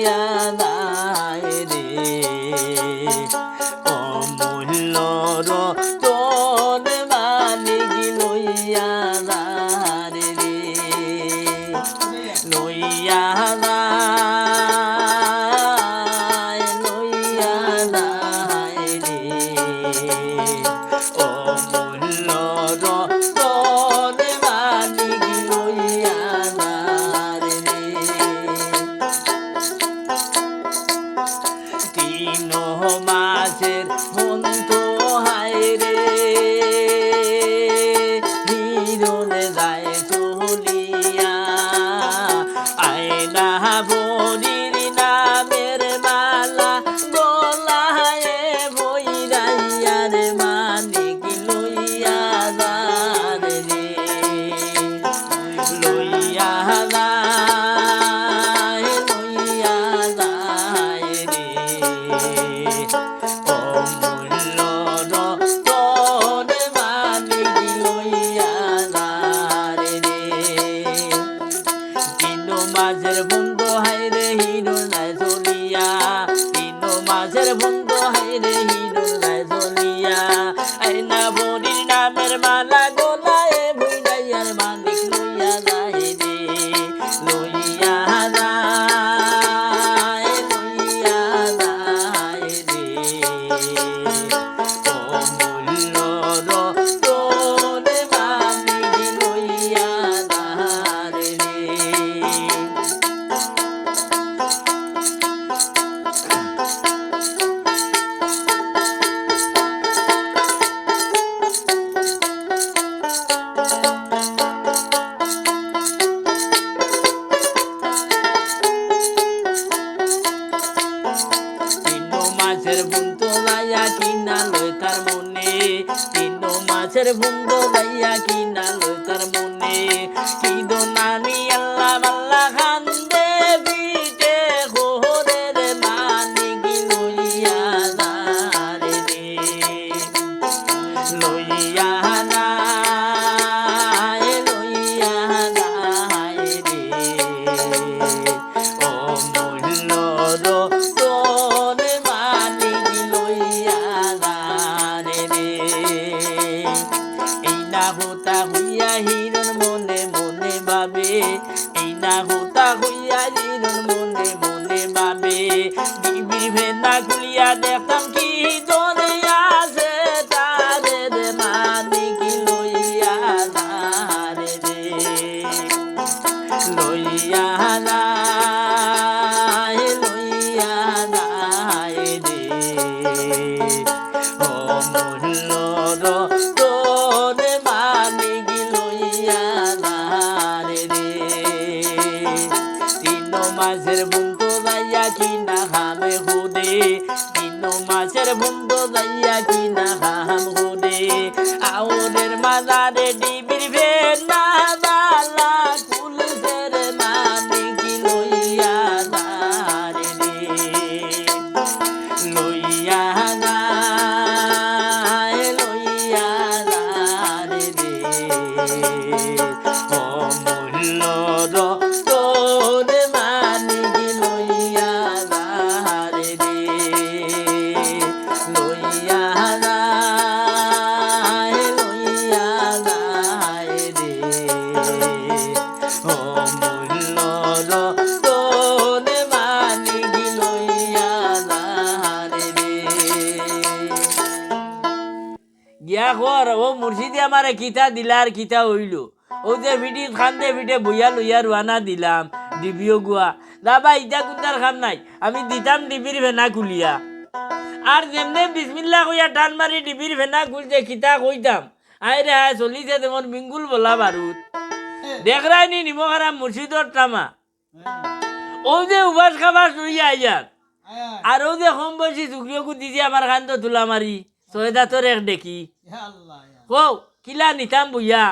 লইয়া মাসের বন্ধু লাইয়া কিনা মাজারে ডিবির ভেনা আমারে কিতা দিলার কিতা হইল? ও যে ভিডি খান্দে ভিটে বইয়া লইয়া রুয়ানা দিলাম ডিবিও গুয়া দাবা ইটা কুন্দার খাম নাই। আমি দিতাম ডিবির ভেনা খুলিয়া। আর যেমনে বিসমিল্লা কইয়া টান মারি ডিবির ভেনা খুলছে কিতা কইতাম। আয় রে হায় চলিছে তেমন মিঙ্গুল বলা বারুদ দেখরাই নি নিমখারাম মুর্শিদর টামা ও যে উবাস খাবার শুইয়া আইয়ার আর ও যে কম বয়সী চুকরিও দিছে আমার খান তো তুলা মারি ছয়দা তোর এক দেখি। ও কিলা নিতাম বুইয়া।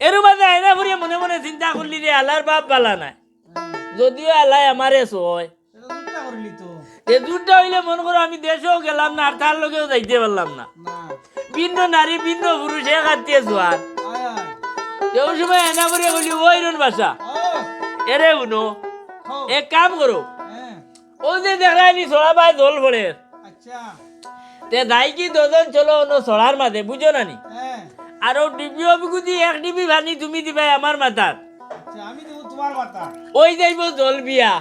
এর মাঝে আইনা ফুরিয়ে মনে মনে চিন্তা করলি রে আল্লাহর বাপ বালা নাই। যদিও আলাই আমারে সয় হয় দূরটা হইলে মন করো আমি দেশেও গেলাম না আর তার লোকেও যাইতে পারলাম না। ভিন্ন নারী ভিন্ন পুরুষ হে আত্মীয় জোয়ার এই সময় এনা করে বলি ওই রন বাসা এরে উনো এক কাম করো ও হ্যাঁ। যে দেখায়নি সোলা পায় দোল পড়ে আচ্ছা। তে দাইকি দজন চলো অন চড়ার মাঝে বুঝো নানি হ্যাঁ। আৰু ডিবি অভিগুজি এক ডিবি ভানি তুমি দিবাই আমাৰ মাথাত। আচ্ছা, আমি দিব তোমাৰ মাথা ওই যাইব জল বিয়া।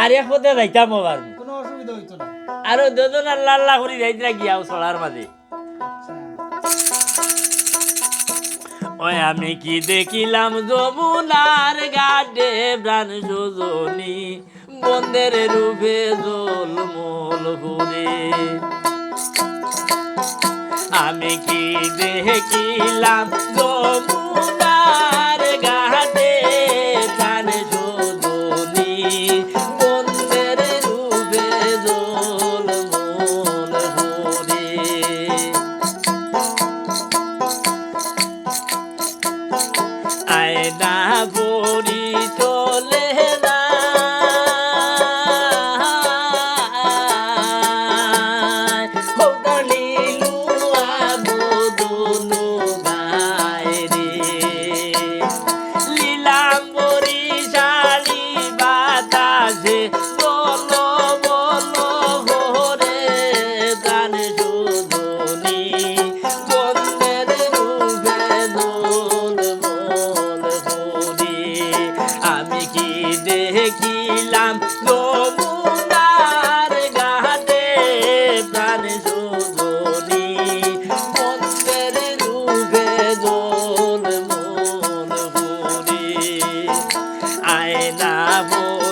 আর এক পথে যাইতাম আবার কোনো অসুবিধা হইতো না। আর দুজন আল্লাহ আল্লাহ আমি কি দেখিলাম যমুনার গাডে প্রাণ সুজনী বন্ধের রূপে জল মল ঘুরে আমি কি দেখিলাম যমুনা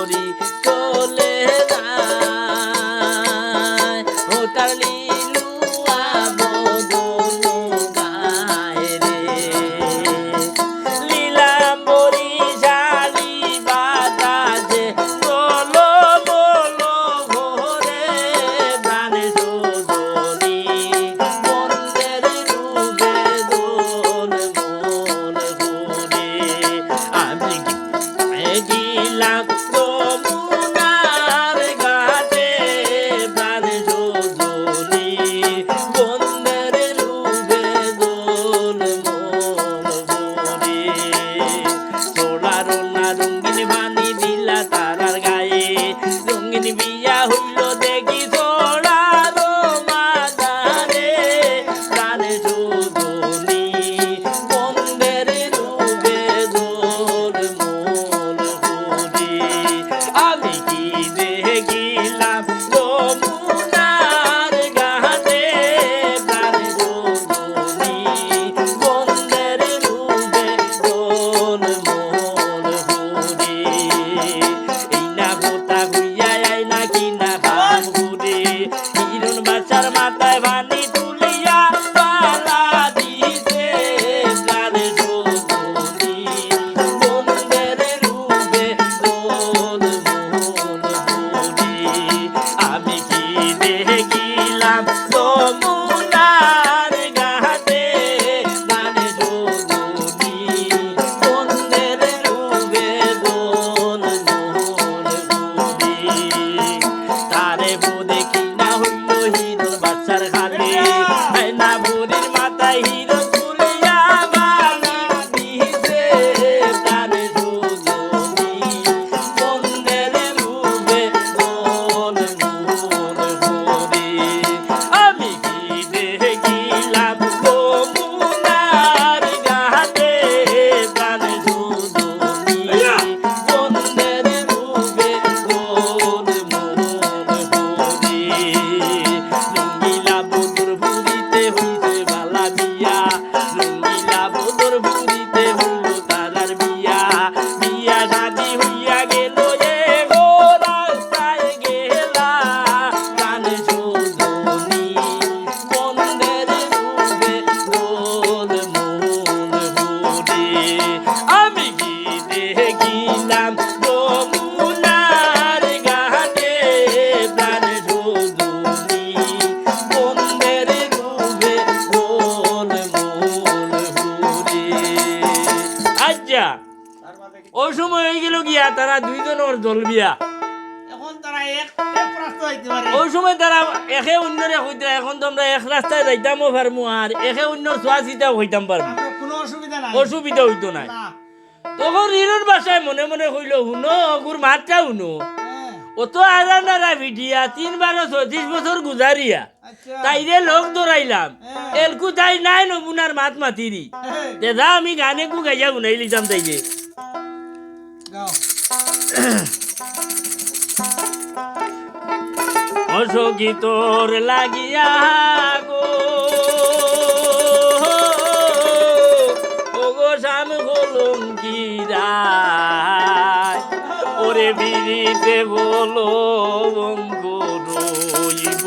り দিলাম ওই সময় হয়ে গেল গিয়া তারা দুইজন ওর সময় তারা একে অন্যরে হইতে এখন তোমরা এক রাস্তায় যাইতামও পারমু আর একে অন্যর চোয়া চিতাও হইতাম পারমু। অসুবিধা হইতো না। তখন হিরোর বাসায় মনে মনে হইল হুনো অগুর মাতটা হুনো। অত আজানারা ভিডিয়া তিন বারো চৌত্রিশ বছর গুজারিয়া। তাইরে লোক দৌড়াইলাম এলকু তাই নাই নবুনার মাত মাতিরি। দেদা আমি গানে কু গাইয়া গুনাই লিতাম তাইরে। অসখী তোর লাগিয়া গো। ওগো শাম কলঙ্কিরা ওরে বিড়িতে বলো বঙ্গ রইব।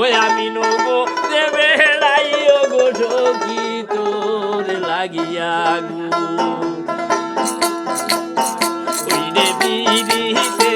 ওই আমি নগো দেবে হেলাই ওগো সখী তোর লাগিয়া গো। ওইরে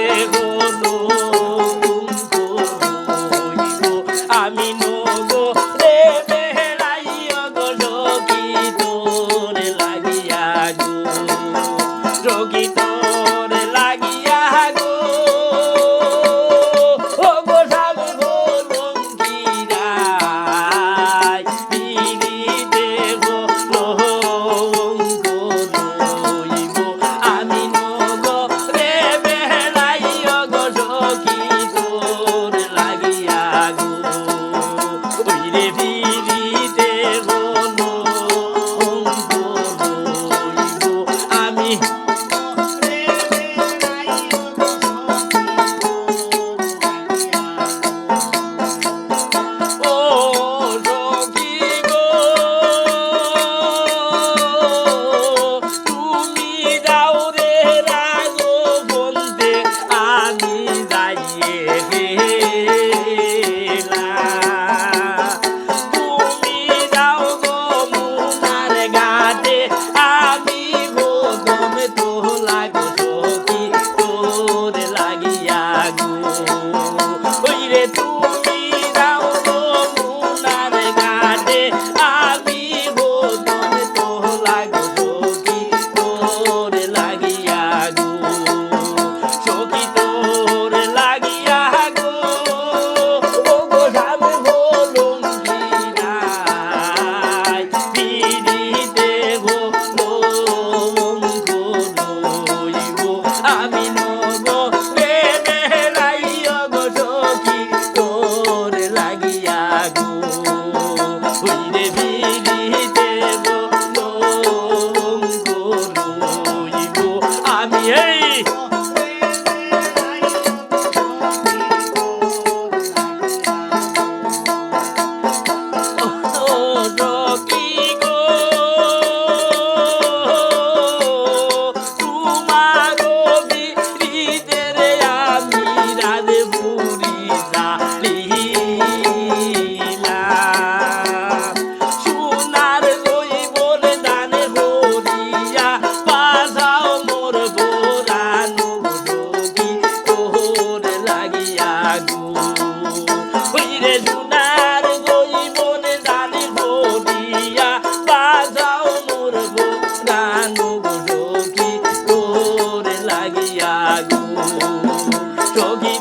거기